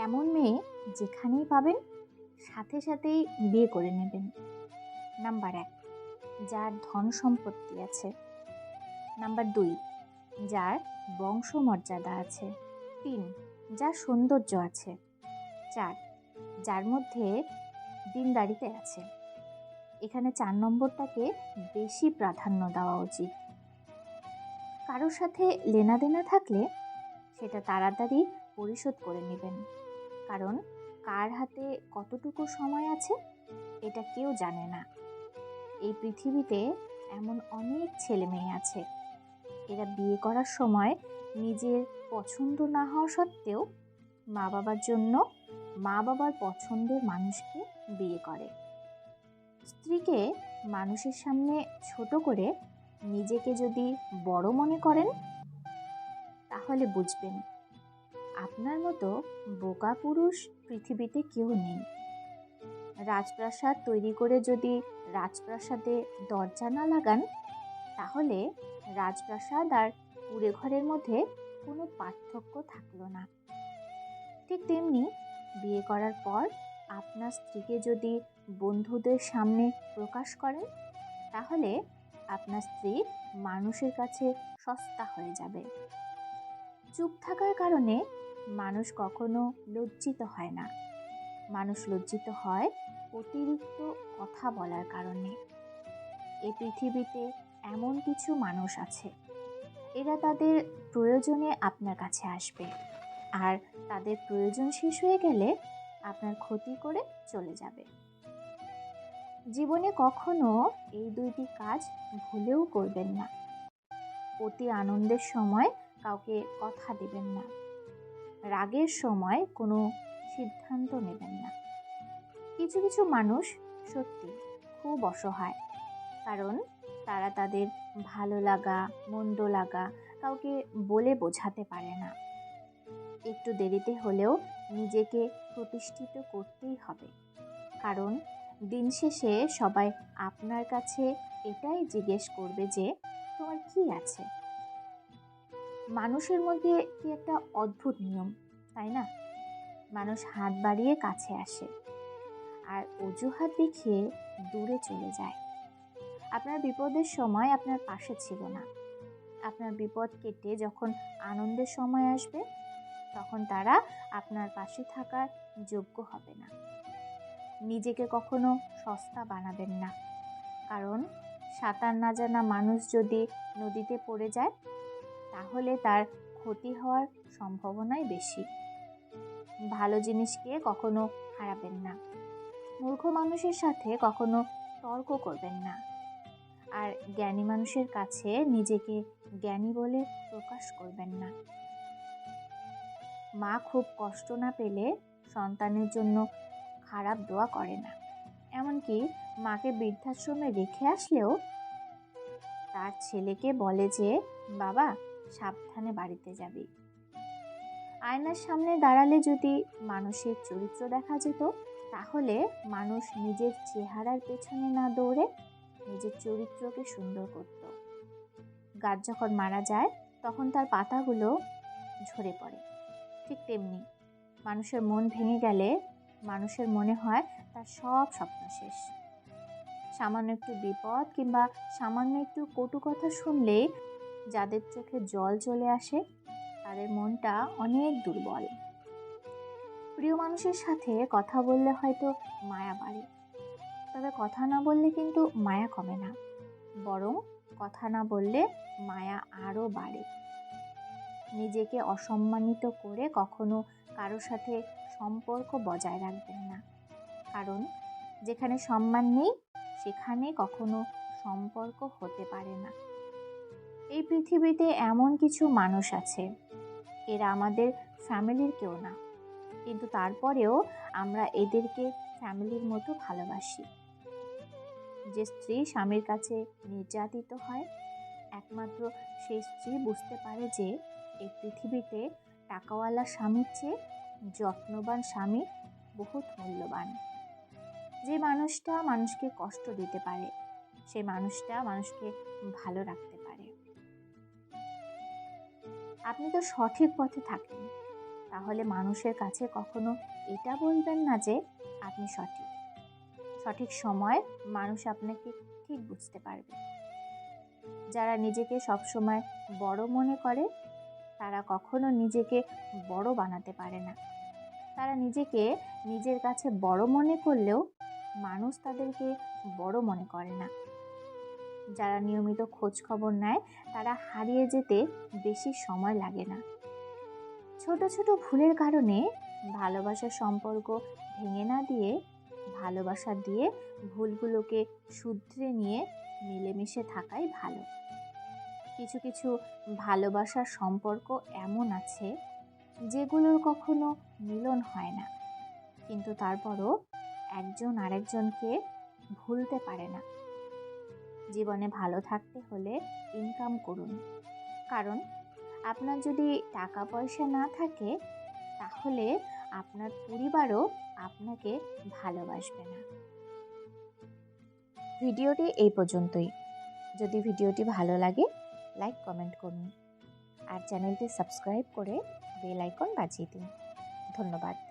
এমন মেয়ে যেখানেই পাবেন, সাথে সাথেই বিয়ে করে নেবেন। নাম্বার এক, যার ধন সম্পত্তি আছে। নাম্বার দুই, যার বংশমর্যাদা আছে। তিন, যার সৌন্দর্য আছে। চার, যার মধ্যে দিনদারিতে আছে। এখানে চার নম্বরটাকে বেশি প্রাধান্য দেওয়া উচিত। কারোর সাথে লেনাদেনা থাকলে সেটা তাড়াতাড়ি পরিশোধ করে নেবেন। কারণ কার হাতে কতটুকু সময় আছে, এটা কেউ জানে না। এই পৃথিবীতে এমন অনেক ছেলে মেয়ে আছে। এরা বিয়ে করার সময় নিজের পছন্দ না হওয়া সত্ত্বেও মা বাবার জন্য মা বাবার পছন্দের মানুষকে বিয়ে করে। স্ত্রীকে মানুষের সামনে ছোট করে নিজেকে যদি বড় মনে করেন, তাহলে বুঝবেন আপনার মতো বোকা পুরুষ পৃথিবীতে কেউ নেই। রাজপ্রাসাদ তৈরি করে যদি রাজপ্রাসাদে দরজা না লাগান, তাহলে রাজপ্রাসাদ আর কুড়ে ঘরের মধ্যে কোনো পার্থক্য থাকল না। ঠিক তেমনি বিয়ে করার পর আপনার স্ত্রীকে যদি বন্ধুদের সামনে প্রকাশ করেন, তাহলে আপনার স্ত্রী মানুষের কাছে সস্তা হয়ে যাবে। চুপ থাকার কারণে মানুষ কখনো লজ্জিত হয় না। মানুষ লজ্জিত হয় অতিরিক্ত কথা বলার কারণে। এই পৃথিবীতে এমন কিছু মানুষ আছে, এরা তাদের প্রয়োজনে আপনার কাছে আসবে। আর তাদের প্রয়োজন শেষ হয়ে গেলে আপনার ক্ষতি করে চলে যাবে। জীবনে কখনো এই দুইটি কাজ ভুলেও করবেন না। অতি আনন্দের সময় কাউকে কথা দেবেন না। রাগের সময় কোনো সিদ্ধান্ত নেবেন না। কিছু কিছু মানুষ সত্যি খুব অসহায়, কারণ তারা তাদের ভালো লাগা, মন্দ লাগা কাউকে বলে বোঝাতে পারে না। একটু দেরিতে হলেও নিজেকে প্রতিষ্ঠিত করতেই হবে, কারণ দিন শেষে সবাই আপনার কাছে এটাই জিজ্ঞেস করবে যে, তোমার কি আছে? মানুষের মধ্যে কি একটা অদ্ভুত নিয়ম, তাই না? মানুষ হাত বাড়িয়ে কাছে আসে আর অজুহাত দেখিয়ে দূরে চলে যায়। আপনার বিপদের সময় আপনার পাশে ছিল না। আপনার বিপদ কেটে যখন আনন্দের সময় আসবে, তখন তারা আপনার পাশে থাকার যোগ্য হবে না। নিজেকে কখনো সস্তা বানাবেন না। কারণ সাঁতার না জানা মানুষ যদি নদীতে পড়ে যায় তাহলে তার ক্ষতি হওয়ার সম্ভাবনাই বেশি। ভালো জিনিসকে কখনো হারাবেন না। মূর্খ মানুষের সাথে কখনো তর্ক করবেন না। আর জ্ঞানী মানুষের কাছে নিজেকে জ্ঞানী বলে প্রকাশ করবেন না। মা খুব কষ্ট না পেলে সন্তানের জন্য খারাপ দোয়া করে না। এমনকি মাকে বৃদ্ধাশ্রমে রেখে আসলেও তার ছেলেকে বলে যে, বাবা সাবধানে বাড়িতে যাবি। আয়নার সামনে দাঁড়ালে যদি মানুষের চরিত্র দেখা যেত, তাহলে মানুষ নিজের চেহারার পেছনে না দৌড়ে নিজের চরিত্রকে সুন্দর করত। গাছ যখন মারা যায়, তখন তার পাতাগুলো ঝরে পড়ে। ঠিক তেমনি মানুষের মন ভেঙে গেলে মানুষের মনে হয় তার সব স্বপ্ন শেষ। সামান্য একটু বিপদ কিংবা সামান্য একটু কটু কথা শুনলেই যাদের চোখে জল চলে আসে, তাদের মনটা অনেক দুর্বল। প্রিয় মানুষের সাথে কথা বললে হয়তো মায়া বাড়ে। তবে কথা না বললে কিন্তু মায়া কমে না। বরং কথা না বললে মায়া আরও বাড়ে। নিজেকে অসম্মানিত করে কখনো কারও সাথে সম্পর্ক বজায় রাখবেন না। কারণ যেখানে সম্মান নেই, সেখানে কখনো সম্পর্ক হতে পারে না। এই পৃথিবীতে এমন কিছু মানুষ আছে। এরা আমাদের ফ্যামিলির কেউ না। কিন্তু তারপরেও আমরা এদেরকে ফ্যামিলির মতো ভালোবাসি। যে স্ত্রী স্বামীর কাছে নির্যাতিত হয়, একমাত্র সেই স্ত্রী বুঝতে পারে যে এই পৃথিবীতে টাকাওয়ালা স্বামীর চেয়ে যত্নবান স্বামী বহুত মূল্যবান। যে মানুষটা মানুষকে কষ্ট দিতে পারে, সে মানুষটা মানুষকে ভালো রাখতে আপনি তো সঠিক পথে থাকেন। তাহলে মানুষের কাছে কখনো এটা বলবেন না যে আপনি সঠিক। সঠিক সময় মানুষ আপনাকে ঠিক বুঝতে পারবে। যারা নিজেকে সবসময় বড় মনে করে, তারা কখনো নিজেকে বড় বানাতে পারে না। তারা নিজেকে নিজের কাছে বড় মনে করলেও মানুষ তাদেরকে বড় মনে করে না। যারা নিয়মিত খোঁজ খবর নেয়, তারা হারিয়ে যেতে বেশি সময় লাগে না। ছোট ছোট ভুলের কারণে ভালোবাসার সম্পর্ক ভেঙে না দিয়ে, ভালোবাসা দিয়ে ভুলগুলোকে শুধরে নিয়ে মিলেমিশে থাকাই ভালো। কিছু কিছু ভালোবাসার সম্পর্ক এমন আছে যেগুলোর কখনো মিলন হয় না, কিন্তু তারপরও একজন আরেকজনকে ভুলতে পারে না। জীবনে ভালো থাকতে হলে ইনকাম করুন। কারণ আপনার যদি টাকা পয়সা না থাকে, তাহলে আপনার পরিবারও আপনাকে ভালোবাসবে না। ভিডিওটি এই পর্যন্তই। যদি ভিডিওটি ভালো লাগে, লাইক, কমেন্ট করুন। আর চ্যানেলটি সাবস্ক্রাইব করে বেল আইকন বাজিয়ে দিন। ধন্যবাদ।